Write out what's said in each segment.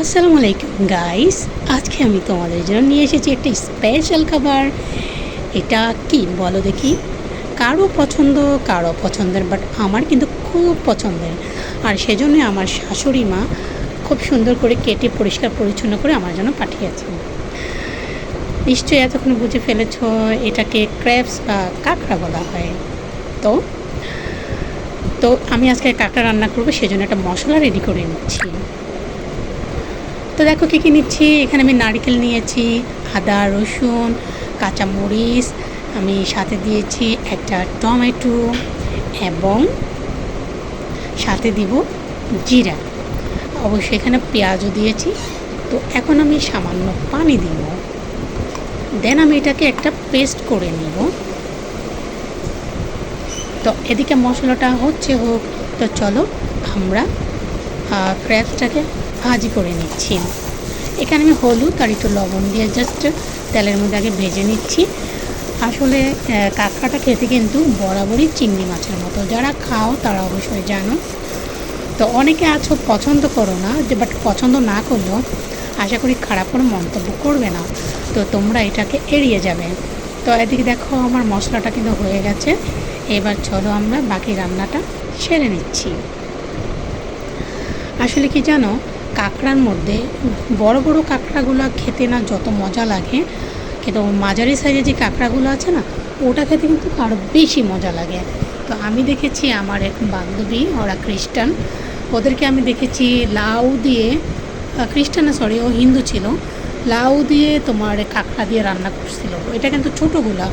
আসসালামু আলাইকুম গাইস আজকে আমি তোমাদের জন্য নিয়ে এসেছি একটা স্পেশাল খাবার। এটা কি বলো দেখি? কারও পছন্দ, কারও পছন্দের বাট আমার কিন্তু খুব পছন্দের। আর সেজন্য আমার শাশুড়ি মা খুব সুন্দর করে কেটে পরিষ্কার পরিচ্ছন্ন করে আমার জন্য পাঠিয়েছেন। নিশ্চয়ই এতক্ষণ বুঝে ফেলেছ, এটাকে ক্র্যাপস বা কাঁকড়া বলা হয়। তো তো আমি আজকে কাঁকড়া রান্না করব, সেজন্য একটা মশলা রেডি করে নিচ্ছি। তো দেখো কী কী নিচ্ছি? এখানে আমি নারকেল নিয়েছি, আদা, রসুন, কাঁচামরিচ, আমি সাথে দিয়েছি একটা টমেটো এবং সাথে দিব জিরা। অবশ্যই এখানে পেঁয়াজও দিয়েছি। তো এখন আমি সামান্য পানি দিব। দেন আমি এটাকে একটা পেস্ট করে নিব। তো এদিকে মশলাটা হচ্ছে হোক, তো চলো আমরা ক্র্যাবসটাকে ভাজি করে নিচ্ছি। এখানে আমি হলুদ আর একটু লবণ দিয়ে জাস্ট তেলের মধ্যে আগে ভেজে নিচ্ছি। আসলে কাঁকড়াটা খেতে কিন্তু বরাবরই চিংড়ি মাছের মতো। যারা খাও তারা অবশ্যই জানো। তো অনেকে আছো, পছন্দ করো না, যে বাট পছন্দ না করলেও আশা করি খারাপ কোনো মন্তব্য করবে না। তো তোমরা এটাকে এড়িয়ে যাবে। তো এদিকে দেখো, আমার মশলাটা কিন্তু হয়ে গেছে। এবার চলো আমরা বাকি রান্নাটা সেরে নিচ্ছি। আসলে কি জানো? কাঁকড়ার মধ্যে বড় বড় কাঁকড়াগুলো খেতে না যত মজা লাগে, কিন্তু মাঝারি সাইজের যে কাঁকড়াগুলো আছে না, ওটা খেতে কিন্তু আরও বেশি মজা লাগে। তো আমি দেখেছি আমার এক বান্ধবী, ওরা খ্রিস্টান, ওদেরকে আমি দেখেছি লাউ দিয়ে খ্রিস্টান সরি ও হিন্দু ছিল, লাউ দিয়ে তোমার কাঁকড়া দিয়ে রান্না করছিল। এটা কিন্তু ছোটোগুলা,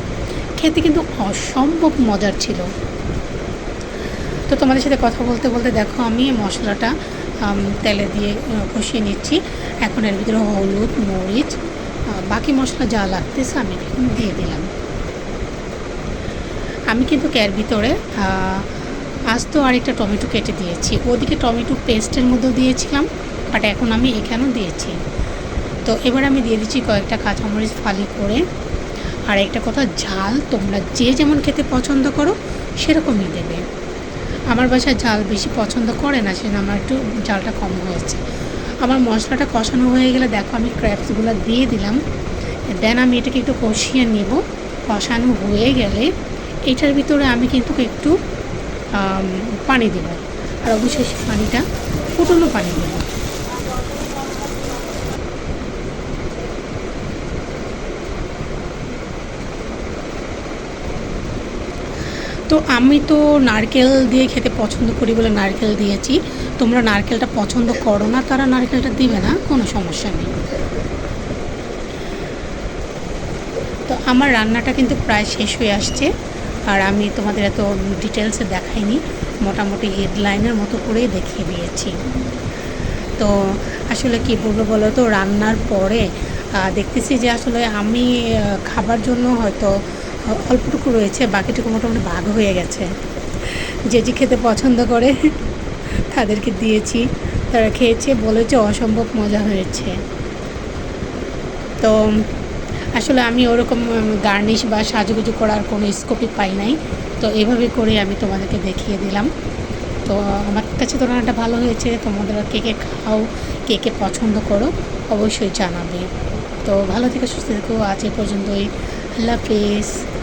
খেতে কিন্তু অসম্ভব মজার ছিল। তো তোমাদের সাথে কথা বলতে বলতে দেখো আমি মশলাটা তেলে দিয়ে কষিয়ে নিচ্ছি। এখন এর ভিতরে হলুদ, মরিচ বাকি মশলা যা লাগতেছে আমি দিয়ে দিলাম। আমি কিন্তু এর ভিতরে আস্ত আরেকটা টমেটো কেটে দিয়েছি। ওদিকে টমেটো পেস্টের মধ্যেও দিয়েছিলাম, বাট এখন আমি এখানেও দিয়েছি। তো এবার আমি দিয়ে দিচ্ছি কয়েকটা কাঁচামরিচ ফালি করে। আর একটা কথা, ঝাল তোমরা যে যেমন খেতে পছন্দ করো, সেরকমই দেবে। আমার বাসায় ঝাল বেশি পছন্দ করে না, সেজন্য আমার একটু ঝালটা কম হয়েছে আমার মশলাটা কষানো হয়ে গেলে দেখো আমি ক্র্যাপসগুলো দিয়ে দিলাম। দেন আমি এটাকে একটু কষিয়ে নেব। কষানো হয়ে গেলে এটার ভিতরে আমি কিন্তু একটু পানি দেব। আর অবশ্যই পানিটা ফুটনো পানি দেবো। তো আমি তো নারকেল দিয়ে খেতে পছন্দ করি বলে নারকেল দিয়েছি। তোমরা নারকেলটা পছন্দ করো না, তারা নারকেলটা দিবে না, কোনো সমস্যা নেই। তো আমার রান্নাটা কিন্তু প্রায় শেষ হয়ে আসছে, আর আমি তোমাদের এত ডিটেলসে দেখাইনি, মোটামুটি হেডলাইনের মতো করেই দেখিয়ে দিয়েছি। তো আসলে কি বলব বলো তো, রান্নার পরে দেখতেছি যে আসলে আমি খাবার জন্য হয়তো অল্পটুকু রয়েছে, বাকিটুকু মোটামুটি ভাগ হয়ে গেছে। যে যে খেতে পছন্দ করে, তাদেরকে দিয়েছি। তারা খেয়েছে, বলেছে অসম্ভব মজা হয়েছে। তো, আসলে আমি ওরকম গার্নিশ বা সাজুগুজু করার কোনো স্কোপই পাই নাই। তো এভাবে করে আমি তোমাদেরকে দেখিয়ে দিলাম। তো, আমার কাছে তো রান্নাটা ভালো হয়েছে তোমাদের কে কে খাও কে কে পছন্দ করো, অবশ্যই জানাবে। তো, ভালো থেকে, সুস্থ থেকো, আজ পর্যন্তই। আল্লাহ হাফিজ।